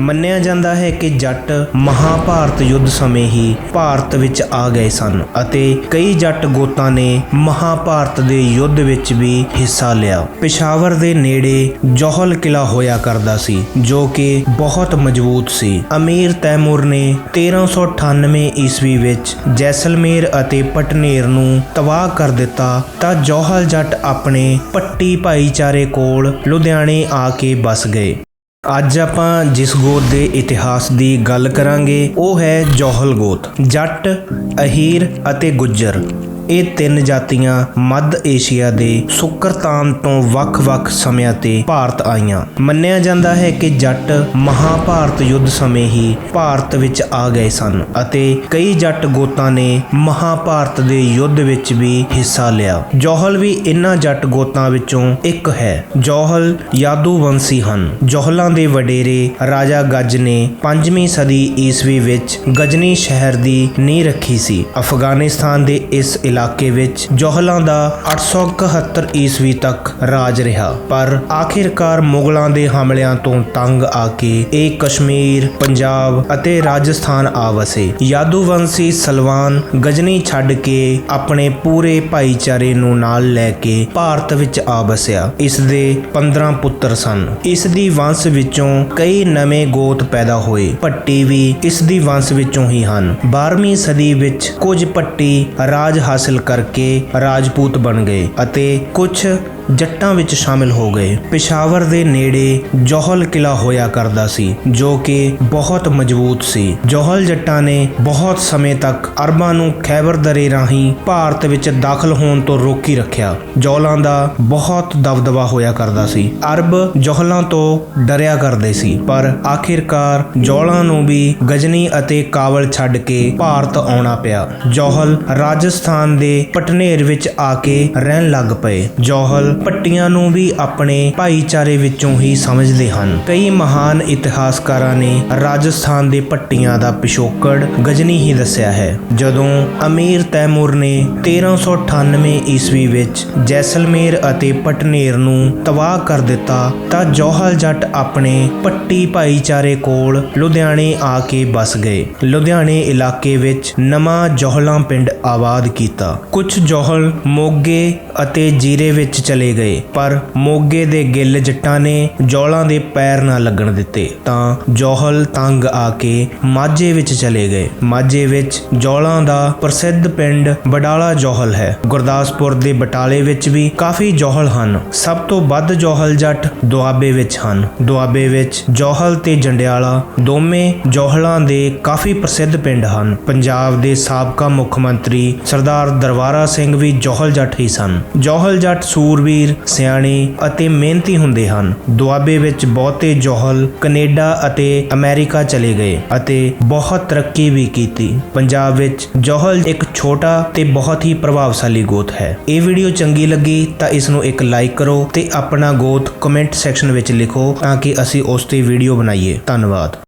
ਮੰਨਿਆ ਜਾਂਦਾ ਹੈ ਕਿ ਜੱਟ ਮਹਾਭਾਰਤ ਯੁੱਧ ਸਮੇਂ ਹੀ ਭਾਰਤ ਵਿੱਚ ਆ ਗਏ ਸਨ ਅਤੇ ਕਈ ਜੱਟ ਗੋਤਾਂ ਨੇ ਮਹਾਭਾਰਤ ਦੇ ਯੁੱਧ ਵਿੱਚ ਵੀ ਹਿੱਸਾ ਲਿਆ। ਪਿਸ਼ਾਵਰ ਦੇ ਨੇੜੇ ਜੋਹਲ ਕਿਲਾ ਹੋਇਆ ਕਰਦਾ ਸੀ, ਜੋ ਕਿ ਬਹੁਤ ਮਜ਼ਬੂਤ ਸੀ। ਅਮੀਰ ਤੈਮੂਰ ਨੇ 1398 ਈਸਵੀ ਵਿੱਚ ਜੈਸਲਮੇਰ ਅਤੇ ਪਟਨੇਰ ਨੂੰ ਤਬਾਹ ਕਰ ਦਿੱਤਾ ਤਾਂ ਜੋਹਲ ਜੱਟ ਆਪਣੇ ਪੱਟੀ ਭਾਈਚਾਰੇ ਕੋਲ ਲੁਧਿਆਣੇ ਆ ਕੇ ਬਸ ਗਏ। ਅੱਜ ਆਪਾਂ ਜਿਸ ਗੋਤ ਦੇ ਇਤਿਹਾਸ ਦੀ ਗੱਲ ਕਰਾਂਗੇ, ਉਹ ਹੈ ਜੋਹਲ ਗੋਤ, ਜੱਟ, ਅਹੀਰ ਅਤੇ ਗੁੱਜਰ। ਇਹ ਤਿੰਨ ਜਾਤੀਆਂ ਮੱਧ ਏਸ਼ੀਆ ਦੇ ਸੁਕਰਤਾਨ ਤੋਂ ਵੱਖ-ਵੱਖ ਸਮਿਆਂ ਤੇ ਭਾਰਤ ਆਈਆਂ। ਮੰਨਿਆ ਜਾਂਦਾ ਹੈ ਕਿ ਜੱਟ ਮਹਾਭਾਰਤ ਯੁੱਧ ਸਮੇਂ ਹੀ ਭਾਰਤ ਵਿੱਚ ਆ ਗਏ ਸਨ ਅਤੇ ਕਈ ਜੱਟ ਗੋਤਾਂ ਨੇ ਮਹਾਭਾਰਤ ਦੇ ਯੁੱਧ ਵਿੱਚ ਵੀ ਹਿੱਸਾ ਲਿਆ। ਜੋਹਲ ਵੀ ਇਨ੍ਹਾਂ ਜੱਟ ਗੋਤਾਂ ਵਿੱਚੋਂ ਇੱਕ ਹੈ। ਜੋਹਲ ਯਾਦੂਵੰਸ਼ੀ ਹਨ। ਜੋਹਲਾਂ ਦੇ ਵਡੇਰੇ ਰਾਜਾ ਗੱਜ ਨੇ 5ਵੀਂ ਸਦੀ ਈਸਵੀ ਵਿੱਚ ਗਜਨੀ ਸ਼ਹਿਰ ਦੀ ਨੀਂਹ ਰੱਖੀ ਸੀ। ਅਫਗਾਨਿਸਤਾਨ ਦੇ ਇਸ ਇਲਾਕੇ ਵਿੱਚ ਜੋਹਲਾਂ ਦਾ 871 ਈਸਵੀ ਤੱਕ ਰਾਜ ਰਿਹਾ। ਪਰ ਆਖਿਰਕਾਰ ਮੁਗਲਾਂ ਦੇ ਹਮਲਿਆਂ ਤੋਂ ਤੰਗ ਆ ਕੇ ਇਹ ਕਸ਼ਮੀਰ, ਪੰਜਾਬ ਅਤੇ ਰਾਜਸਥਾਨ ਆ ਵਸੇ। ਯਾਦੂਵੰਸ਼ੀ ਸਲਵਾਨ ਗਜਨੀ ਛੱਡ ਕੇ ਆਪਣੇ ਪੂਰੇ ਭਾਈਚਾਰੇ ਨੂੰ ਨਾਲ ਲੈ ਕੇ ਭਾਰਤ ਵਿੱਚ ਆ ਵਸਿਆ। ਇਸ ਦੇ 15 ਪੁੱਤਰ ਸਨ। ਇਸ ਦੀ ਵੰਸ਼ ਵਿੱਚੋਂ ਕਈ ਨਵੇਂ ਗੋਤ ਪੈਦਾ ਹੋਏ। ਭੱਟੀ ਵੀ ਇਸ ਦੀ ਵੰਸ਼ ਵਿੱਚੋਂ ਹੀ ਹਨ। 12ਵੀਂ ਸਦੀ ਵਿੱਚ ਕੁਝ ਭੱਟੀ ਰਾਜ ਹਾਸਲ ਕਰਕੇ ਰਾਜਪੂਤ ਬਣ ਗਏ ਅਤੇ ਕੁਝ ਜੱਟਾਂ ਵਿੱਚ ਸ਼ਾਮਿਲ ਹੋ ਗਏ। ਪਿਸ਼ਾਵਰ ਦੇ ਨੇੜੇ ਜੋਹਲ ਕਿਲਾ ਹੋਇਆ ਕਰਦਾ ਸੀ, ਜੋ ਕਿ ਬਹੁਤ ਮਜ਼ਬੂਤ ਸੀ। ਜੋਹਲ ਜੱਟਾਂ ਨੇ ਬਹੁਤ ਸਮੇਂ ਤੱਕ ਅਰਬਾਂ ਨੂੰ ਖੈਬਰ ਦਰੇ ਰਾਹੀਂ ਭਾਰਤ ਵਿੱਚ ਦਾਖਲ ਹੋਣ ਤੋਂ ਰੋਕੀ ਰੱਖਿਆ। ਜੋਹਲਾਂ ਦਾ ਬਹੁਤ ਦਬਦਬਾ ਹੋਇਆ ਕਰਦਾ ਸੀ। ਅਰਬ ਜੋਹਲਾਂ ਤੋਂ ਡਰਿਆ ਕਰਦੇ ਸੀ, ਪਰ ਆਖਿਰਕਾਰ ਜੋਹਲਾਂ ਨੂੰ ਵੀ ਗਜਨੀ ਅਤੇ ਕਾਬਲ ਛੱਡ ਕੇ ਭਾਰਤ ਆਉਣਾ ਪਿਆ। ਜੋਹਲ ਰਾਜਸਥਾਨ ਦੇ ਪਟਨੇਰ ਵਿੱਚ ਆ ਕੇ ਰਹਿਣ ਲੱਗ ਪਏ। ਜੋਹਲ ਪੱਟੀਆਂ ਨੂੰ ਵੀ ਆਪਣੇ ਭਾਈਚਾਰੇ ਵਿੱਚੋਂ ਹੀ ਸਮਝਦੇ ਹਨ। ਕਈ ਮਹਾਨ ਇਤਿਹਾਸਕਾਰਾਂ ਨੇ ਰਾਜਸਥਾਨ ਦੇ ਪੱਟੀਆਂ ਦਾ ਪਿਛੋਕੜ ਗਜਨੀ ਹੀ ਦੱਸਿਆ ਹੈ। ਜਦੋਂ ਅਮੀਰ ਤੈਮੂਰ ਨੇ 1398 ਈਸਵੀ ਵਿੱਚ ਜੈਸਲਮੇਰ ਅਤੇ ਪਟਨੇਰ ਨੂੰ ਤਬਾਹ ਕਰ ਦਿੱਤਾ, ਤਾਂ ਜੋਹਲ ਜੱਟ ਆਪਣੇ ਪੱਟੀ ਭਾਈਚਾਰੇ ਕੋਲ ਲੁਧਿਆਣੇ ਆ ਕੇ ਬਸ ਗਏ। ਲੁਧਿਆਣੇ ਇਲਾਕੇ ਵਿੱਚ ਨਵਾਂ ਜੋਹਲਾਂ ਪਿੰਡ ਆਬਾਦ ਕੀਤਾ। ਕੁਝ ਜੋਹਲ ਮੋਗੇ ਅਤੇ ਜੀਰੇ ਵਿੱਚ ਚਲੇ ਗਏ। ਪਰ ਮੋਗੇ ਦੇ ਗਿੱਲ ਜੱਟਾਂ ਨੇ ਜੌਲਾਂ ਦੇ ਪੈਰ ਨਾ ਲੱਗਣ ਦਿੱਤੇ। ਤਾਂ ਜੋਹਲ ਤੰਗ ਆ ਕੇ ਮਾਝੇ ਵਿੱਚ ਚਲੇ ਗਏ। ਮਾਝੇ ਵਿੱਚ ਜੌਲਾਂ ਦਾ ਪ੍ਰਸਿੱਧ ਪਿੰਡ ਬਡਾਲਾ ਜੋਹਲ ਹੈ। ਗੁਰਦਾਸਪੁਰ ਦੇ ਬਟਾਲੇ ਵਿੱਚ ਵੀ ਕਾਫੀ ਜੋਹਲ ਹਨ। ਸਭ ਤੋਂ ਵੱਧ ਜੋਹਲ ਜੱਟ ਦੁਆਬੇ ਵਿੱਚ ਹਨ। ਦੁਆਬੇ ਵਿੱਚ ਜੋਹਲ ਤੇ ਜੰਡਿਆਲਾ ਦੋਵੇਂ ਜੋਹਲਾਂ ਦੇ ਕਾਫੀ ਪ੍ਰਸਿੱਧ ਪਿੰਡ ਹਨ। ਪੰਜਾਬ ਦੇ ਸਾਬਕਾ ਮੁੱਖ ਮੰਤਰੀ ਸਰਦਾਰ ਦਰਬਾਰਾ ਸਿੰਘ ਵੀ ਜੋਹਲ ਜੱਟ ਹੀ ਸਨ। ਜੋਹਲ ਜੱਟ ਸੂਰਬੀਰ ਸਿਆਣੇ ਅਤੇ ਮਿਹਨਤੀ ਹੁੰਦੇ ਹਨ। ਦੁਆਬੇ ਵਿੱਚ ਬਹੁਤੇ ਜੋਹਲ ਕੈਨੇਡਾ ਅਤੇ ਅਮਰੀਕਾ ਚਲੇ ਗਏ ਅਤੇ ਬਹੁਤ ਤਰੱਕੀ ਵੀ ਕੀਤੀ। ਪੰਜਾਬ ਵਿੱਚ ਜੋਹਲ ਇੱਕ ਛੋਟਾ ਤੇ ਬਹੁਤ ਹੀ ਪ੍ਰਭਾਵਸ਼ਾਲੀ ਗੋਤ ਹੈ। ਇਹ ਵੀਡੀਓ ਚੰਗੀ ਲੱਗੀ ਤਾਂ ਇਸ ਨੂੰ ਇੱਕ ਲਾਈਕ ਕਰੋ ਤੇ ਆਪਣਾ ਗੋਤ ਕਮੈਂਟ ਸੈਕਸ਼ਨ ਵਿੱਚ ਲਿਖੋ ਤਾਂ ਕਿ ਅਸੀਂ ਉਸ ਤੇ ਵੀਡੀਓ ਬਣਾਈਏ। ਧੰਨਵਾਦ।